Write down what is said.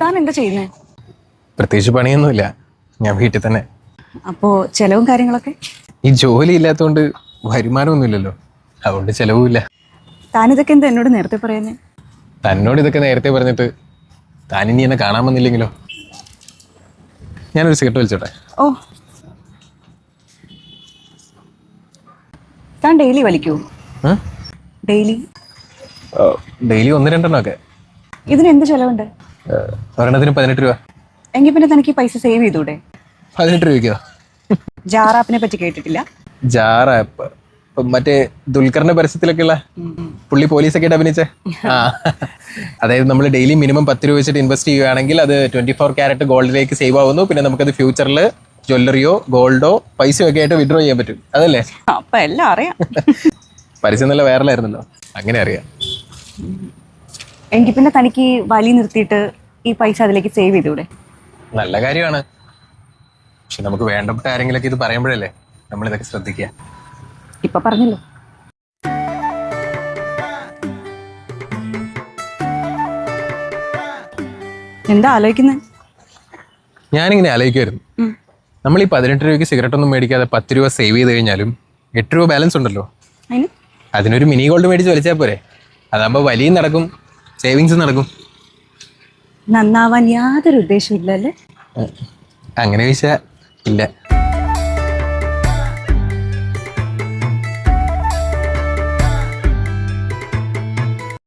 താൻ എന്താ ചെയ്യുന്നേ? പ്രത്യേകിച്ച് പണിയൊന്നുമില്ല. ഞാൻ വീട്ടിൽ തന്നെ. അപ്പോ ചെലവും കാര്യങ്ങളൊക്കെ? ഈ ജോലി ഇല്ലാത്തതുകൊണ്ട് വരുമാനമൊന്നുമില്ലല്ലോ. അതുകൊണ്ട് ചെലവുമില്ല. താൻ ഇതൊക്കെ എന്താ എന്നോട് നേരത്തെ പറയുന്നേ? തന്നോട് ഇതൊക്കെ നേരത്തെ പറഞ്ഞിട്ട് താൻ ഇനി എന്നെ കാണാൻ വന്നില്ലെങ്കിലോ? ഞാനൊരു സിഗരറ്റ് വലിച്ചോട്ടെ. ഓ. താൻ ഡെയിലി വലിക്കൂ? ഡെയിലി? ഡെയിലി ഒന്ന് രണ്ടെണ്ണമൊക്കെ. ഇതിന് എന്ത് ചെലവുണ്ട്? ഒരെണ്ണത്തിന് പതിനെട്ട് രൂപ. എങ്കിൽ പിന്നെ തനിക്ക് പൈസ സേവ് ചെയ്തൂടെ പതിനെട്ട് രൂപയ്ക്കോ? ജാറാപ്പിനെ പറ്റി കേട്ടിട്ടില്ല. Jar app. മറ്റേ ദുൽഖറിന്റെ പരസ്യത്തിലൊക്കെയുള്ള പുള്ളി പോലീസൊക്കെ ആയിട്ട് അഭിനയിച്ചേ? ആ. അതായത് നമ്മൾ ഡെയിലി മിനിമം പത്ത് രൂപ വെച്ചിട്ട് ഇൻവെസ്റ്റ് ചെയ്യുകയാണെങ്കിൽ അത് ട്വന്റി ഫോർ ക്യാരറ്റ് ഗോൾഡിലേക്ക് സേവ് ആവുന്നു. പിന്നെ നമുക്കത് ഫ്യൂച്ചറിൽ ജ്വല്ലറിയോ ഗോൾഡോ പൈസയോ ഒക്കെ ആയിട്ട് വിഡ്രോ ചെയ്യാൻ പറ്റും. അതല്ലേ? അപ്പൊ എല്ലാം അറിയാം. പരസ്യം നല്ല വൈറലായിരുന്നല്ലോ അങ്ങനെ അറിയാം. എങ്കിൽ പിന്നെ തനിക്ക് വലി നിർത്തിയിട്ട് ഈ പൈസ അതിലേക്ക് സേവ് ചെയ്തൂടെ നല്ല കാര്യമാണ്. പക്ഷെ നമുക്ക് വേണ്ടപ്പെട്ട ആരെങ്കിലൊക്കെ ഇത് പറയുമ്പോഴല്ലേ നമ്മൾ ഇതൊക്കെ ശ്രദ്ധിക്കുക. ഇപ്പൊ പറഞ്ഞല്ലോ? എന്താ ആലോചിക്കുന്നത് ഞാനിങ്ങനെ ആലോചിക്കുമായിരുന്നു നമ്മൾ ഈ പതിനെട്ട് രൂപയ്ക്ക് സിഗരറ്റ് ഒന്നും മേടിക്കാതെ പത്ത് രൂപ സേവ് ചെയ്ത് കഴിഞ്ഞാലും എട്ട് രൂപ ബാലൻസ് ഉണ്ടല്ലോ. അതിന്? അതിനൊരു മിനി ഗോൾഡ് മേടിച്ച് വലിച്ചാൽ പോരെ. അതാകുമ്പോൾ വലിയ നടക്കും. സേവിങ്സ് നടക്കും. നന്നാവാൻ യാതൊരു ഉദ്ദേശവും ഇല്ലല്ലേ അങ്ങനെ വിശ ഇല്ല.